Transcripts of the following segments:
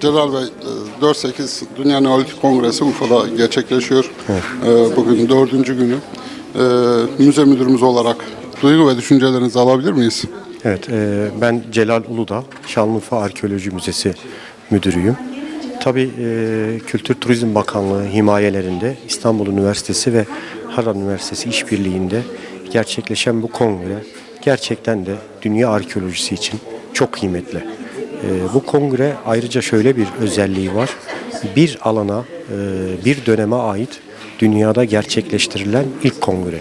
Celal Bey, e, 4-8 Dünya Neolitik Kongresi Urfa'da gerçekleşiyor. E, Bugün dördüncü günü. E, Müze müdürümüz olarak duygu ve düşüncelerinizi alabilir miyiz? Evet, e, ben Celal Uludağ, Şanlıurfa Arkeoloji Müzesi müdürüyüm. Tabii e, Kültür Turizm Bakanlığı himayelerinde İstanbul Üniversitesi ve Harran Üniversitesi işbirliğinde gerçekleşen bu kongre gerçekten de dünya arkeolojisi için çok kıymetli. E, bu kongre ayrıca şöyle bir özelliği var. Bir alana, e, bir döneme ait dünyada gerçekleştirilen ilk kongre.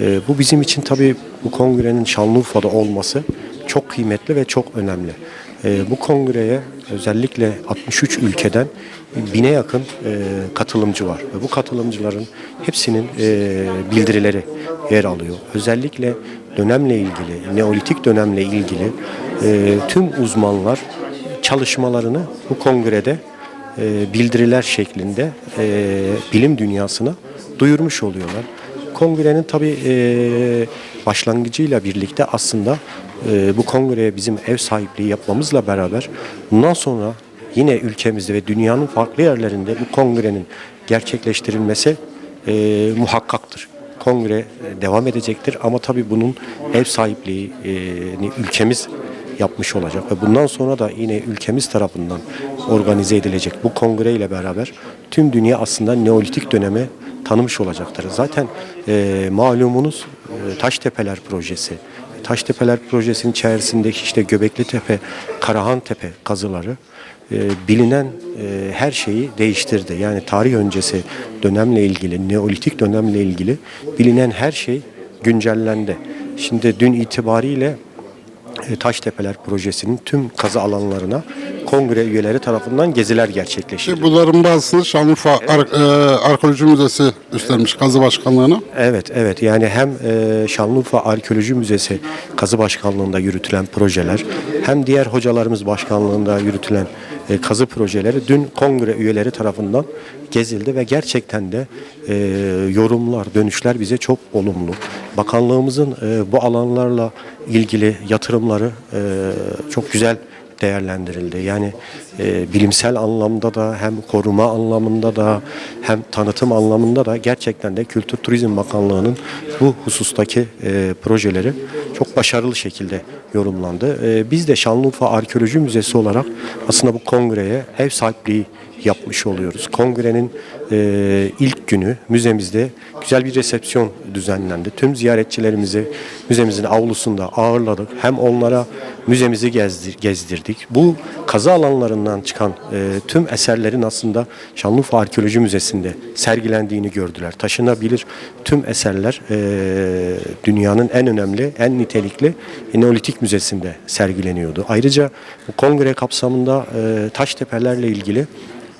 Ee, bu bizim için tabii bu kongrenin Şanlıurfa'da olması çok kıymetli ve çok önemli. Ee, bu kongreye özellikle 63 ülkeden bine yakın e, katılımcı var. Ve bu katılımcıların hepsinin e, bildirileri yer alıyor. Özellikle dönemle ilgili, Neolitik dönemle ilgili e, tüm uzmanlar çalışmalarını bu kongrede bildiriler şeklinde bilim dünyasına duyurmuş oluyorlar. Kongrenin tabii e, başlangıcıyla birlikte aslında e, bu kongreye bizim ev sahipliği yapmamızla beraber bundan sonra yine ülkemizde ve dünyanın farklı yerlerinde bu kongrenin gerçekleştirilmesi e, muhakkaktır. Kongre e, devam edecektir ama tabii bunun ev sahipliğini ülkemiz yapmış olacak ve bundan sonra da yine ülkemiz tarafından organize edilecek bu kongre ile beraber tüm dünya aslında Neolitik döneme tanımış olacaktır. Zaten e, malumunuz e, Taştepeler projesi. Taştepeler projesinin içerisindeki işte Göbekli Tepe, Karahan Tepe kazıları e, bilinen e, her şeyi değiştirdi. Yani tarih öncesi dönemle ilgili, Neolitik dönemle ilgili bilinen her şey güncellendi. Şimdi dün itibariyle e, Taştepeler projesinin tüm kazı alanlarına kongre üyeleri tarafından geziler gerçekleştirildi. Bunların bazısını Şanlıurfa Ar- e, Arkeoloji Müzesi üstlenmiş kazı başkanlığına. Evet, evet. Yani hem e, Şanlıurfa Arkeoloji Müzesi kazı başkanlığında yürütülen projeler, hem diğer hocalarımız başkanlığında yürütülen e, kazı projeleri dün kongre üyeleri tarafından gezildi ve gerçekten de e, yorumlar, dönüşler bize çok olumlu. Bakanlığımızın e, bu alanlarla ilgili yatırımları e, çok güzel değerlendirildi. Yani e, bilimsel anlamda da hem koruma anlamında da hem tanıtım anlamında da gerçekten de Kültür Turizm Bakanlığı'nın bu husustaki e, projeleri çok başarılı şekilde yorumlandı. E, biz de Şanlıurfa Arkeoloji Müzesi olarak aslında bu kongreye ev sahipliği yapmış oluyoruz. Kongrenin e, ilk günü müzemizde güzel bir resepsiyon düzenlendi. Tüm ziyaretçilerimizi müzemizin avlusunda ağırladık. Hem onlara müzemizi gezdir, gezdirdik. Bu kazı alanlarından çıkan e, tüm eserlerin aslında Şanlıurfa Arkeoloji Müzesi'nde sergilendiğini gördüler. Taşınabilir tüm eserler e, dünyanın en önemli, en nitelikli Neolitik Müzesi'nde sergileniyordu. Ayrıca bu kongre kapsamında e, Taştepelerle ilgili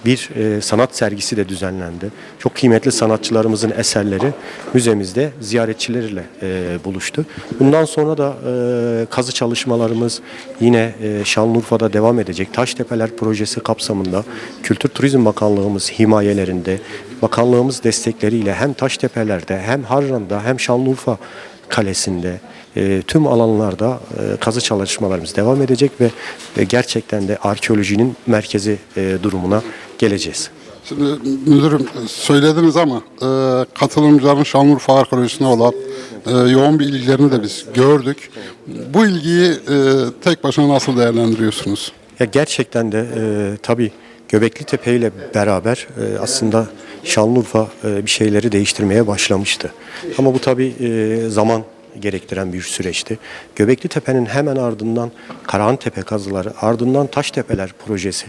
bir e, sanat sergisi de düzenlendi. Çok kıymetli sanatçılarımızın eserleri müzemizde ziyaretçilerle e, buluştu. Bundan sonra da e, kazı çalışmalarımız yine e, Şanlıurfa'da devam edecek. Taştepeler projesi kapsamında Kültür Turizm Bakanlığımız himayelerinde, bakanlığımız destekleriyle hem Taştepeler'de hem Harran'da hem Şanlıurfa Kalesi'nde e, tüm alanlarda e, kazı çalışmalarımız devam edecek ve e, gerçekten de arkeolojinin merkezi e, durumuna geleceğiz. Şimdi müdürüm söylediniz ama e, katılımcıların Şanlıurfa Arkeolojisi'ne olan e, yoğun bir ilgilerini de biz gördük. Bu ilgiyi e, tek başına nasıl değerlendiriyorsunuz? Ya gerçekten de e, tabii Göbekli Tepe ile beraber e, aslında Şanlıurfa e, bir şeyleri değiştirmeye başlamıştı. Ama bu tabii e, zaman gerektiren bir süreçti. Göbekli Tepe'nin hemen ardından Karahan Tepe kazıları, ardından Taştepeler projesi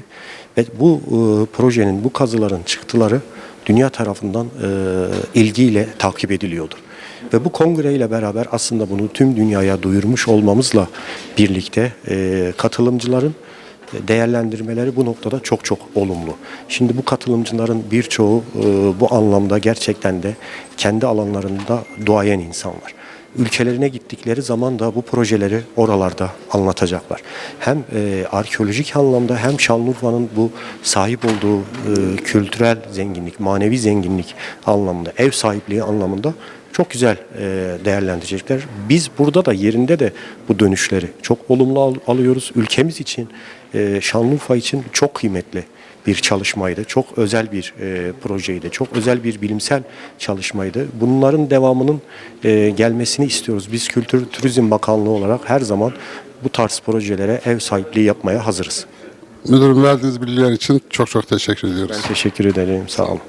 ve bu e, projenin, bu kazıların çıktıları dünya tarafından ilgiyle takip ediliyordu. Ve bu kongre ile beraber aslında bunu tüm dünyaya duyurmuş olmamızla birlikte e, katılımcıların değerlendirmeleri bu noktada çok çok olumlu. Şimdi bu katılımcıların birçoğu e, bu anlamda gerçekten de kendi alanlarında duayen insanlar. Ülkelerine gittikleri zaman da bu projeleri oralarda anlatacaklar. Hem e, arkeolojik anlamda hem Şanlıurfa'nın bu sahip olduğu e, kültürel zenginlik, manevi zenginlik anlamında, ev sahipliği anlamında çok güzel e, değerlendirecekler. Biz burada da yerinde de bu dönüşleri çok olumlu al- alıyoruz. Ülkemiz için, e, Şanlıurfa için çok kıymetli bir çalışmaydı. Çok özel bir e, projeydi. Çok özel bir bilimsel çalışmaydı. Bunların devamının e, gelmesini istiyoruz. Biz Kültür Turizm Bakanlığı olarak her zaman bu tarz projelere ev sahipliği yapmaya hazırız. Müdürüm verdiğiniz bilgiler için çok çok teşekkür ediyoruz. Teşekkür ederim. Sağ olun.